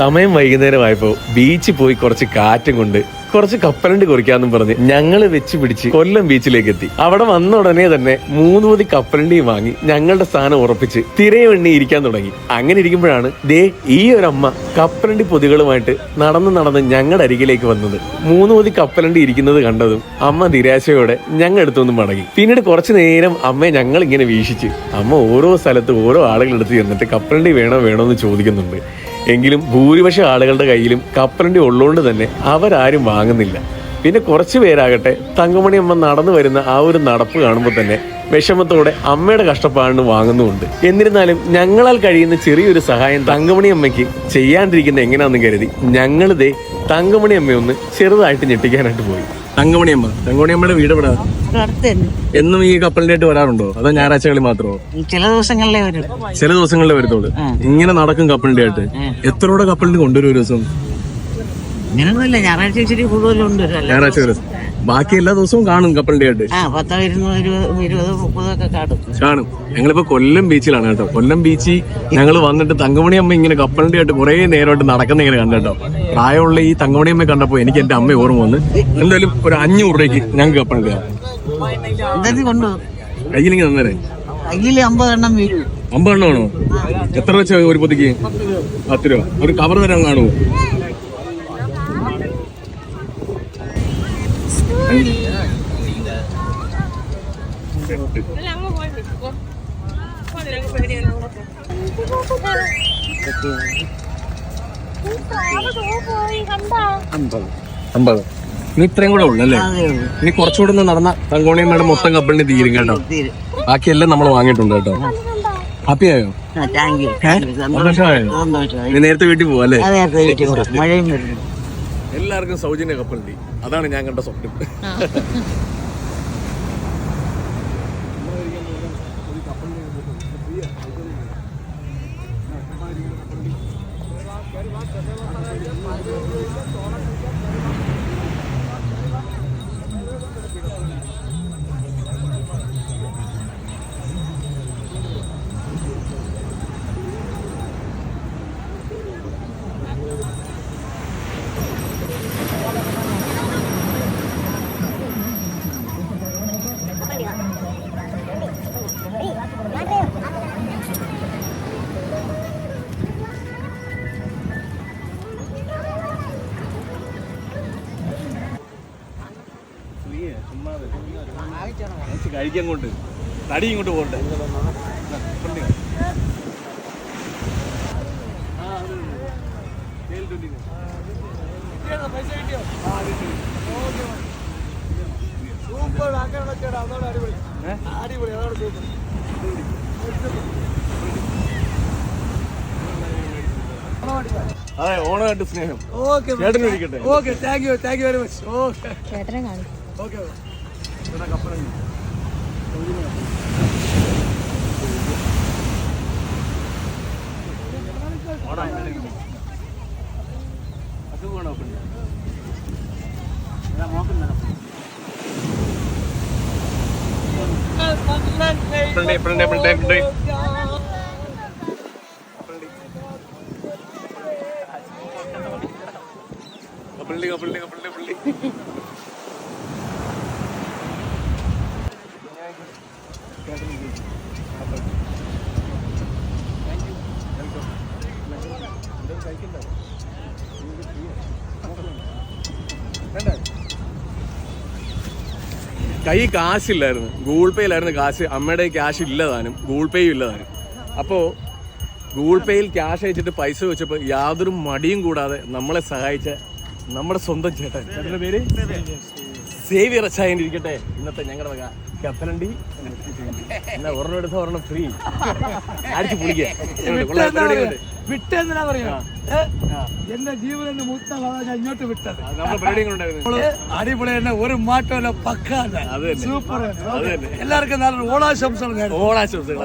സമയം വൈകുന്നേരമായപ്പോ ബീച്ചിൽ പോയി കുറച്ച് കാറ്റും കൊണ്ട് കുറച്ച് കപ്പലണ്ടി കുറിക്കാന്നും പറഞ്ഞ് ഞങ്ങൾ വെച്ച് പിടിച്ച് കൊല്ലം ബീച്ചിലേക്ക് എത്തി. അവിടെ വന്ന ഉടനെ തന്നെ മൂന്ന് മതി കപ്പലണ്ടിയും വാങ്ങി ഞങ്ങളുടെ സ്ഥാനം ഉറപ്പിച്ച് തിരയെണ്ണി ഇരിക്കാൻ തുടങ്ങി. അങ്ങനെ ഇരിക്കുമ്പോഴാണ് ദേ ഈ ഒരു അമ്മ കപ്പലണ്ടി പൊതികളുമായിട്ട് നടന്ന് നടന്ന് ഞങ്ങളുടെ അരികിലേക്ക് വന്നത്. മൂന്ന് മതി കപ്പലണ്ടി ഇരിക്കുന്നത് കണ്ടതും അമ്മ നിരാശയോടെ ഞങ്ങൾ എടുത്തൊന്നും മടങ്ങി. പിന്നീട് കുറച്ചു നേരം അമ്മയെ ഞങ്ങൾ ഇങ്ങനെ വീക്ഷിച്ച് അമ്മ ഓരോ സ്ഥലത്ത് ഓരോ ആളുകളെടുത്ത് ചെന്നിട്ട് കപ്പലണ്ടി വേണോ വേണോ എന്ന് ചോദിക്കുന്നുണ്ട്. എങ്കിലും ഭൂരിപക്ഷം ആളുകളുടെ കയ്യിലും കപ്പലിന്റെ ഉള്ളുകൊണ്ട് തന്നെ അവരാരും വാങ്ങുന്നില്ല. പിന്നെ കുറച്ച് പേരാകട്ടെ തങ്കമണി അമ്മ നടന്നു വരുന്ന ആ ഒരു നടപ്പ് കാണുമ്പോൾ തന്നെ വിഷമത്തോടെ അമ്മയുടെ കഷ്ടപ്പാടിന് വാങ്ങുന്നുമുണ്ട്. എന്നിരുന്നാലും ഞങ്ങളാൽ കഴിയുന്ന ചെറിയൊരു സഹായം തങ്കമണി അമ്മയ്ക്ക് ചെയ്യാണ്ടിരിക്കുന്ന എങ്ങനെയാണെന്ന് കരുതി ഞങ്ങളിതേ തങ്കമണി അമ്മയൊന്ന് ചെറുതായിട്ട് ഞെട്ടിക്കാനായിട്ട് പോയി. തങ്കമണി അമ്മ. തങ്കമണി അമ്മയുടെ വീട് എവിടെ? ഇവിടെ എന്നും ഈ കപ്പലിന്റെ ആയിട്ട് വരാറുണ്ടോ? അതോ ഞായറാഴ്ചകളിൽ മാത്രമോ ചില ദിവസങ്ങളിലേ വരും. ചില ദിവസങ്ങളിലേ വരത്തുള്ളൂ. ഇങ്ങനെ നടക്കും കപ്പലിന്റെ ആയിട്ട്. എത്രയോടെ കപ്പലിന് കൊണ്ടുവരും ഒരു ദിവസം? ഇങ്ങനെയൊന്നുമില്ല ഞായറാഴ്ച ഇച്ചിരി കൂടുതലുണ്ട് ഞായറാഴ്ച ഒരു ബാക്കി എല്ലാ ദിവസവും കാണും കപ്പലിന്റെ ആയിട്ട് ആ പത്തോ ഇരുന്നൂറ് ഇരുപത് മുപ്പതൊക്കെ കാണും. കാണും. ഞങ്ങളിപ്പോ കൊല്ലം ബീച്ചിലാണ് കേട്ടോ. കൊല്ലം ബീച്ചിൽ ഞങ്ങൾ വന്നിട്ട് തങ്കമണി അമ്മ ഇങ്ങനെ കപ്പലിന്റെ ആയിട്ട് കുറെ നേരമായിട്ട് നടക്കുന്ന ഇങ്ങനെ കണ്ടു കേട്ടോ. പ്രായമുള്ള ഈ തങ്കമണി അമ്മ കണ്ടപ്പോ എനിക്ക് എന്റെ അമ്മ ഓർമ്മ വന്ന് എന്തായാലും ഒരു അഞ്ഞൂറ് രൂപയ്ക്ക് ഞങ്ങൾക്ക് കപ്പലിന്റെ കയ്യിലിങ്ങനെ തന്നേരെ. കയ്യിൽ അമ്പതെണ്ണം വീഴും. അമ്പതെണ്ണമാണോ? എത്ര വെച്ചാ ഒരു പൊതിക്ക്? പത്ത് രൂപ. ഒരു കവർ തരാൻ കാണുമോ? ഇനി ഇത്രയും കൂടെ ഉള്ളു അല്ലേ? ഇനി കുറച്ചുകൂടെ ഒന്ന് നടന്ന തങ്കോണിയും മേഡം മൊത്തം കപ്പലിന് തീരും കേട്ടോ. ബാക്കിയെല്ലാം നമ്മൾ വാങ്ങിയിട്ടുണ്ട് കേട്ടോ. ഹാപ്പി ആയോ? നേരത്തെ വീട്ടിൽ പോവാല്ലേ മഴയും വരുന്നുണ്ട് എല്ലാവർക്കും സൗജന്യ കപ്പലുണ്ട് അതാണ് ഞാൻ കണ്ട സ്വപ്നം. കഴിക്കാൻ കൊണ്ട് തടി ഇങ്ങോട്ട് പോകണ്ടേ അതെ ഓണമായിട്ട് സ്നേഹം. ചേട്ടന് okay thank you thank you very much okay ചേട്ടനെ കാണിക്കും ഓക്കെ ഇവിടെ കപ്പലുണ്ട് അസുഖമാണ് നോക്കണ്ട നോക്കണ്ട ഇപ്പഴേ ഇപ്പഴേ ഇപ്പഴേ കപ്പിള്ളി കപ്പിള്ളി കപ്പിള്ളി പുള്ളി കൈ കാശില്ലായിരുന്നു. ഗൂഗിൾ പേയിലായിരുന്നു കാശ്. അമ്മയുടെ ക്യാഷ് ഇല്ലതാനും ഗൂഗിൾ പേയും ഇല്ലതാനും. അപ്പോൾ ഗൂഗിൾ പേയിൽ ക്യാഷ് അയച്ചിട്ട് പൈസ വെച്ചപ്പോൾ യാതൊരു മടിയും കൂടാതെ നമ്മളെ സഹായിച്ച നമ്മുടെ സ്വന്തം ചേട്ടൻ. ചേട്ടന്റെ പേര്? സേവിയർ അച്ചായൻ ഇരിക്കട്ടെ. ഇന്നത്തെ ഞങ്ങളുടെ വക. കപ്പലുണ്ട് എന്നാ ഒരെണ്ണം എടുത്ത ഒരെണ്ണം ഫ്രീ അടിച്ചു പിടിക്കുക വിട്ടെന്നാ പറയാ എന്റെ ജീവനെന്ന് മുത്തതാണ് ഇങ്ങോട്ട് വിട്ടത്. അടിപൊളി തന്നെ ഒരു മാറ്റമല്ല പക്കാണ് സൂപ്പർ എല്ലാവർക്കും നല്ല ഓണാശംസകൾ ഓണാശംസകൾ